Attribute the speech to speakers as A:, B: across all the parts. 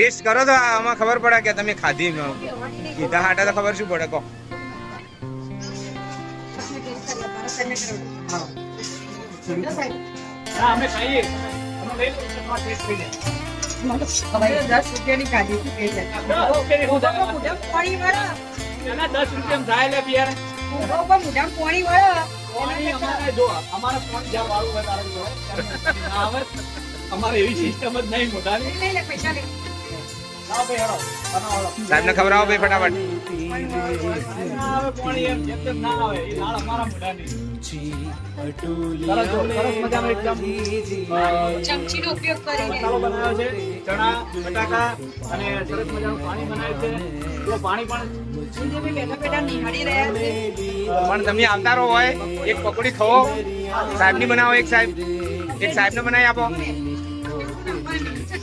A: Test કરો તો આમાં ખબર પડે કે તમે ખાધી કીધા હાટા તો ખબર શું પડે કહો.
B: અમારે એવી સિસ્ટમ જ નહીં
C: મોટા સાહેબ
B: ને ભાઈ
A: ફટાફટ.
C: ચમચી પણ તમે
D: આવતા રહો હોય એક પકોડી ખવો સાહેબની બનાવો એક સાહેબ. એક સાહેબ
C: ને બનાવી આપો.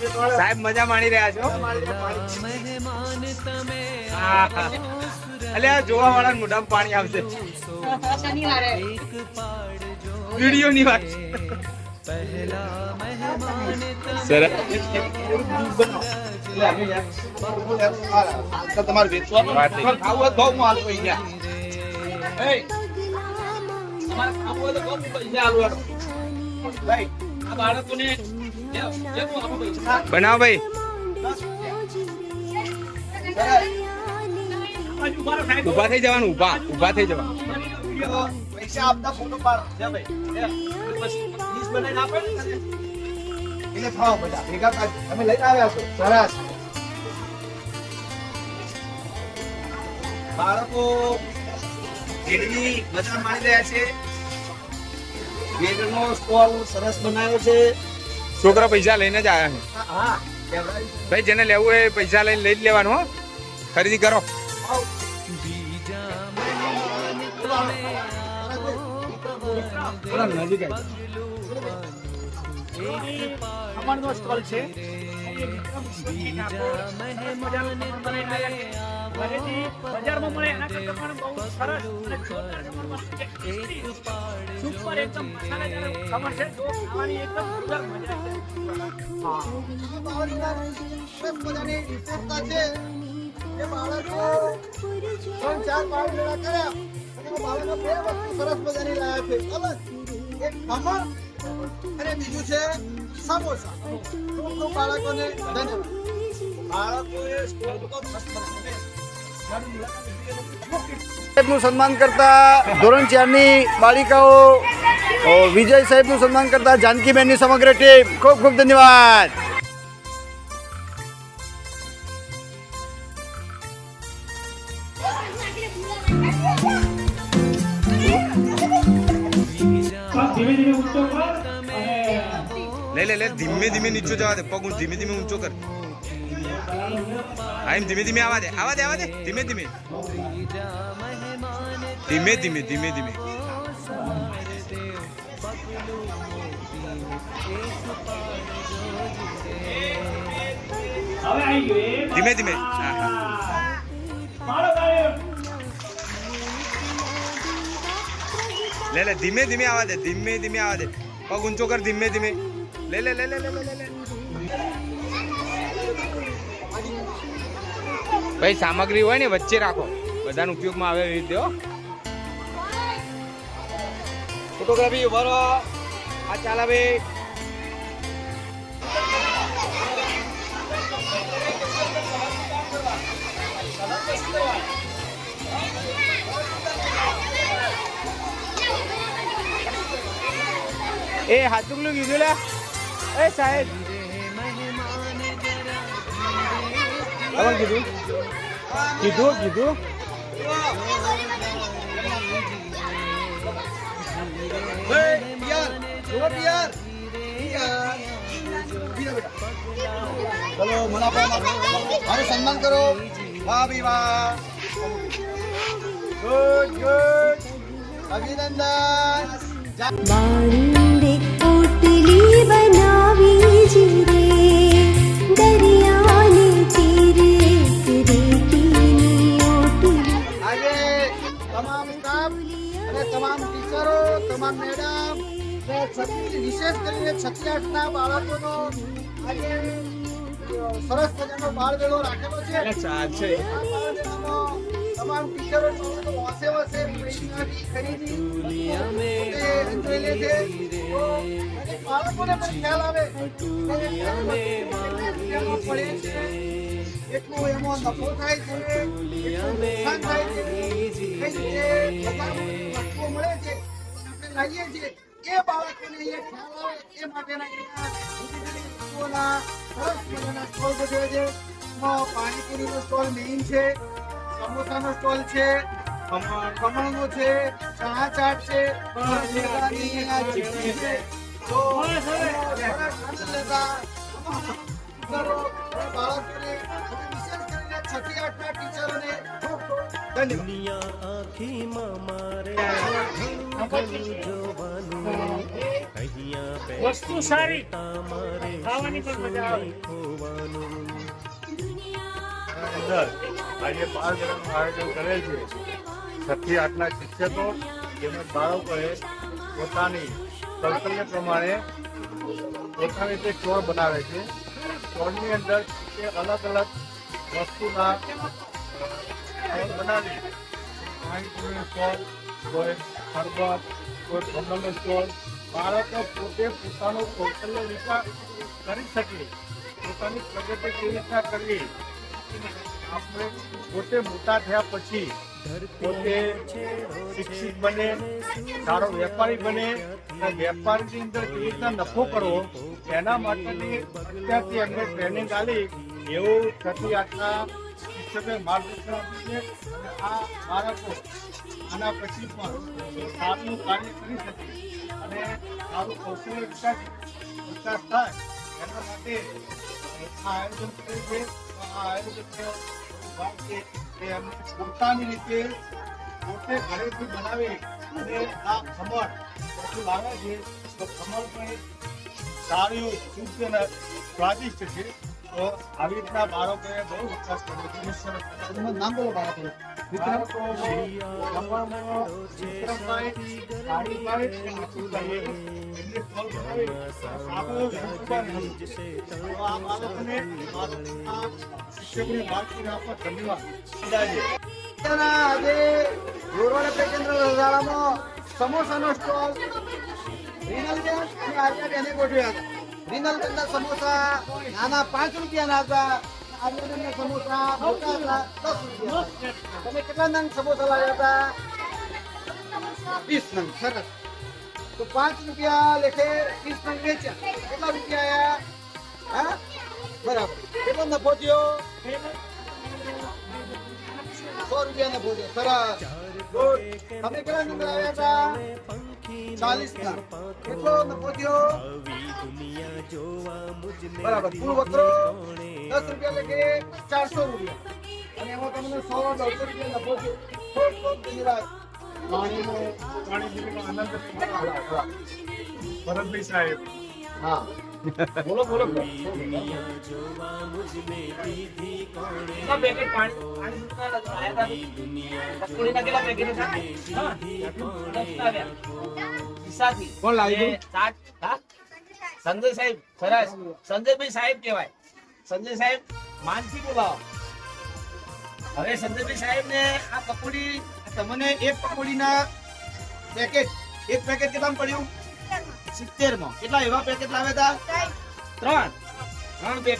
D: સાહેબ મજા માણી રહ્યા છો? અલે જોવા વાળા મોઢામાં પાણી આવશે. વીડિયો ની વાત.
C: તમારે
D: બનાવો ભાઈ. ઊભા થઈ જવાનું, ઊભા ઊભા થઈ જવાનું.
C: આવ્યા છો બાળકો, જેટલી મજા માણી રહ્યા છે વેગનો સ્કોર સરસ બનાવ્યો છે.
D: છોકરા પૈસા લઈને જ આવ્યા છે. ભાઈ, જેને લેવું એ પૈસા લઈને લઈ જ લેવાનું, હો. ખરીદી કરો.
C: નજીક આવી ઘરેથી બજારમાં મળે એના કરતાં પણ બહુ છે જો
E: બીજું છે સમોસા બાળકોને ધન્યવાદ
C: બાળકોએ સ્કૂલ તો મસ્ત
E: સાહેબનું સન્માન કરતા ધોરણ ચારની બાલિકાઓ વિજય સાહેબનું સન્માન કરતા જાનકીબેનની સમગ્ર ટીમ ખૂબ ખૂબ ધન્યવાદ.
D: લે લે લે ધીમે ધીમે નીચો જવા દે. પગ ધીમે ધીમે ઊંચો કર. હા, એમ ધીમે ધીમે આવા દે આવા દે આવા દે, ધીમે ધીમે. ધીમે ધીમે ધીમે ધીમે. ધીમે ધીમે. હા હા. લે લે, ધીમે ધીમે આવા દે, ધીમે ધીમે આવા દે. પગ ઊંચો કર, ધીમે ધીમે. લે લે લે લે લે લે લે ભાઈ, સામગ્રી હોય ને, વચ્ચે રાખો. બધાનો ઉપયોગમાં આવે એવી રીતે ફોટોગ્રાફી ઊભા આ ચાલે ભાઈ એ હાચુકલું કીધું લે. એ સાહેબ. કોણ કીધું? કીધું કીધું?
E: ચલો મુનાફા મારું સન્માન કરો. વાહ ભી વાહ. Good good. અભિનંદન. વિશેષ કરીને છથી આઠના બાળકોનો આજે સરસ મજાનો બાળ મેળો રાખેલો છે. તમામ ટીચરો વસે છીએ. એ બાળકોને એ ખ્યાલ આવે એ માટેના વસ્તુઓના સરસ મજાના સ્ટોલ ગોઠવ્યા છે. પાણીપુરીનો સ્ટોલ મેઇન છે સમોસાનો સ્ટોલ છે ખમણનો છે ચણા ચાટ છે બાળકોને વિશેષ કરીને છઠ્ઠી આઠના ધન્યવાદ
B: દુનિયા આખીમાં મારે
C: વસ્તુ સારી. ખાવાની પણ મજા આવે.
F: આજે બાર જણાનું આયોજન કરેલ છે છઠ્ઠી આઠના શિક્ષકો તેમજ બાળકોએ પોતાની કૌશલ્ય પ્રમાણે પોતાની રીતે સ્ટોર બનાવે છે અંદર તે અલગ અલગ વસ્તુના કોઈ શરબત કોઈ બાળકો પોતે પોતાનો કૌશલ્ય વિકાસ કરી શકે. પોતાની કેવી રીતના કરવી? આપણે પોતે મોટા થયા પછી પોતે શિક્ષિત બને, સારો વેપારી બને. અને વેપારીની અંદર કેવી રીતના નફો કરવો? એના માટેની અત્યારથી એમને ટ્રેનિંગ આલી. એવું થતી આઠના શિક્ષકોએ માર્ગદર્શન આપ્યું છે અને આ બાળકો આના પછી પણ સારું કાર્ય કરી શકે અને સારું કૌશલ્ય વિકાસ વિકાસ થાય એના માટે આ આયોજન કરે છે આ આયોજન છે કે પોતાની રીતે પોતે ઘરેથી બનાવે અને આ ખમણ પછી લાવે છે તો ખમણ પણ સારું શુદ્ધ અને સ્વાદિષ્ટ છે. તો આવી રીતના બાળકોએ બહુ વિકાસ કર્યો.
E: નામ બોલો બાળકો
F: અને સ્ટોલ. બને
E: આર્યાબેને ગોઠવ્યા હતા. રીનલબેનના સમોસા નાના પાંચ રૂપિયાના હતા આર્યાબેનના સમોસા મોટા હતા દસ રૂપિયા. તમે કેટલા નંગ સમોસા લાવ્યા હતા? વીસ નંગ સરસ. તો પાંચ રૂપિયા લેખે વીસ નંગ વેચ્યા. કેટલા રૂપિયા આયા? હા? બરાબર. કેટલો નફો થયો? સો રૂપિયા નફો થયો સરસ તમે કેટલા નંબર આવ્યા હતા? ચાલીસ ના કેટલો નફો થયો
B: આવી દુનિયા જોવા મુજને
E: બરાબર કુલ વકરો દસ રૂપિયા લેખે ચારસો રૂપિયા અને એમાં તમને સો દોઢસો રૂપિયા નફો થયો ખૂબ ખૂબ ધન્યવાદ
F: પાણીનો પાણીપુરીનો આનંદ ભરતભાઈ સાહેબ
E: હા. બોલો બોલો.
B: કોણે
C: હા? સંજય સાહેબ સરસ. સંજયભાઈ સાહેબ કહેવાય. સંજય સાહેબ માનસી બોલાવો. હવે સંજયભાઈ સાહેબ ને આ પકોડી
E: તમને એક પકોડીના પેકેટ એક પેકેટ કેટલામાં પડ્યું? સિત્તેરમાં કેટલા એવા પેકેટ લાવ્યા હતા
C: ત્રણ. ત્રણ પેકેટ